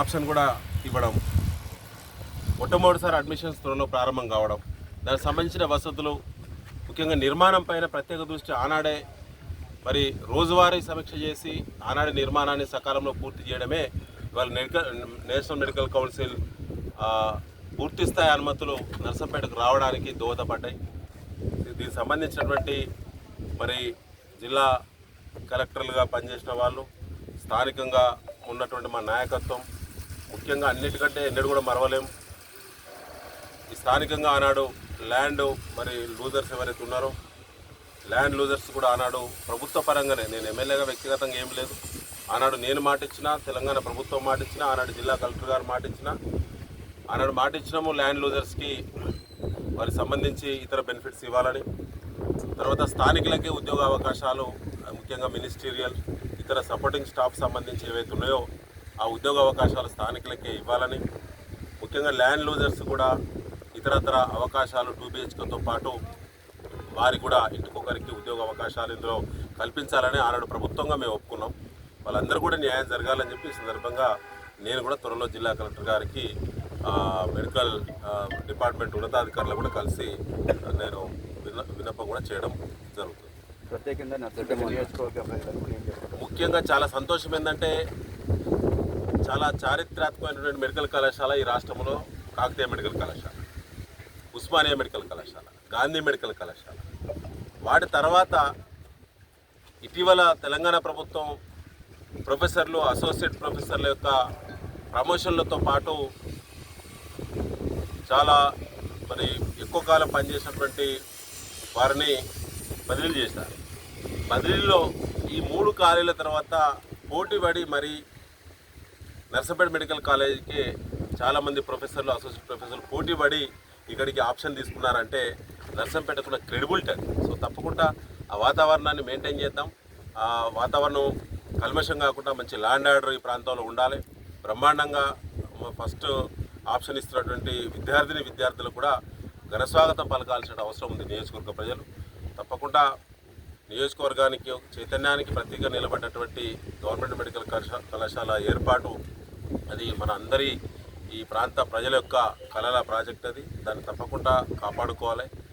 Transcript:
Option కూడా ఇవ్వడం మొట్టమొదటిసారి అడ్మిషన్స్ త్వరలో ప్రారంభం కావడం దానికి సంబంధించిన వసతులు ముఖ్యంగా నిర్మాణం పైన ప్రత్యేక దృష్టి ఆనాడే మరి రోజువారీ సమీక్ష చేసి ఆనాడే నిర్మాణాన్ని సకాలంలో పూర్తి చేయడమే ఇవాళ మెడికల్ నేషనల్ మెడికల్ కౌన్సిల్ పూర్తిస్థాయి పూర్తి స్థాయి అనుమతులు నర్సంపేటకు రావడానికి దోహదపడ్డాయి. దీనికి సంబంధించినటువంటి మరి జిల్లా కలెక్టర్లుగా పనిచేసిన వాళ్ళు స్థానికంగా ఉన్నటువంటి మా నాయకత్వం ముఖ్యంగా అన్నిటికంటే ఎన్నడూ కూడా మరవలేం. ఈ స్థానికంగా ఆనాడు ల్యాండ్ మరి లూజర్స్ ఎవరైతే ఉన్నారో ల్యాండ్ లూజర్స్ కూడా ఆనాడు ప్రభుత్వ పరంగానే నేను ఎమ్మెల్యేగా వ్యక్తిగతంగా ఏం లేదు. ఆనాడు నేను మాట ఇచ్చిన తెలంగాణ ప్రభుత్వం మాట ఇచ్చిన ఆనాడు జిల్లా కలెక్టర్ గారు మాట ఇచ్చిన ఆనాడు మాట ఇచ్చినాము ల్యాండ్ లూజర్స్కి వారికి సంబంధించి ఇతర బెనిఫిట్స్ ఇవ్వాలని. తర్వాత స్థానికులకే ఉద్యోగ అవకాశాలు ముఖ్యంగా మినిస్టీరియల్ ఇతర సపోర్టింగ్ స్టాఫ్ సంబంధించి ఏవైతే ఉన్నాయో ఆ ఉద్యోగ అవకాశాలు స్థానికులకే ఇవ్వాలని. ముఖ్యంగా ల్యాండ్ లూజర్స్ కూడా ఇతరతర అవకాశాలు టూ బిహెచ్కేతో పాటు వారికి కూడా ఇంటికొకరికి ఉద్యోగ అవకాశాలు ఇందులో కల్పించాలని ఆనాడు ప్రభుత్వంగా మేము ఒప్పుకున్నాం. వాళ్ళందరూ కూడా న్యాయం జరగాలని చెప్పి ఈ సందర్భంగా నేను కూడా త్వరలో జిల్లా కలెక్టర్ గారికి మెడికల్ డిపార్ట్మెంట్ ఉన్నతాధికారులు కూడా కలిసి నేను విన్న విన్నపం కూడా చేయడం జరుగుతుంది. ప్రత్యేకంగా ముఖ్యంగా చాలా సంతోషం ఏంటంటే చాలా చారిత్రాత్మకమైనటువంటి మెడికల్ కళాశాల ఈ రాష్ట్రంలో కాకతీయ మెడికల్ కళాశాల ఉస్మానియా మెడికల్ కళాశాల గాంధీ మెడికల్ కళాశాల. వాటి తర్వాత ఇటీవల తెలంగాణ ప్రభుత్వం ప్రొఫెసర్లు అసోసియేట్ ప్రొఫెసర్ల యొక్క ప్రమోషన్లతో పాటు చాలా మరి ఎక్కువ కాలం పనిచేసినటువంటి వారిని బదిలీలు చేశారు. బదిలీలో ఈ మూడు ఖాళీల తర్వాత పోటీ పడి మరి నర్సంపేట మెడికల్ కాలేజీకి చాలామంది ప్రొఫెసర్లు అసోసియేట్ ప్రొఫెసర్లు పోటీ పడి ఇక్కడికి ఆప్షన్ తీసుకున్నారంటే నర్సంపేటకు ఉన్న క్రెడిబిలిటీ అది సో తప్పకుండా ఆ వాతావరణాన్ని మెయింటైన్ చేద్దాం. ఆ వాతావరణం కల్మషం కాకుండా మంచి ల్యాండ్ ఆర్డర్ ఈ ప్రాంతంలో ఉండాలి. బ్రహ్మాండంగా ఫస్ట్ ఆప్షన్ ఇస్తున్నటువంటి విద్యార్థిని విద్యార్థులు కూడా ఘనస్వాగతం పలకాల్సిన అవసరం ఉంది నియోజకవర్గ ప్రజలు. తప్పకుండా నియోజకవర్గానికి చైతన్యానికి ప్రతీక నిలబడినటువంటి గవర్నమెంట్ మెడికల్ కళాశా- కళాశాల ఏర్పాటు అది మన అందరి ఈ ప్రాంత ప్రజల యొక్క కళల ప్రాజెక్ట్ అది. దాన్ని తప్పకుండా కాపాడుకోవాలి.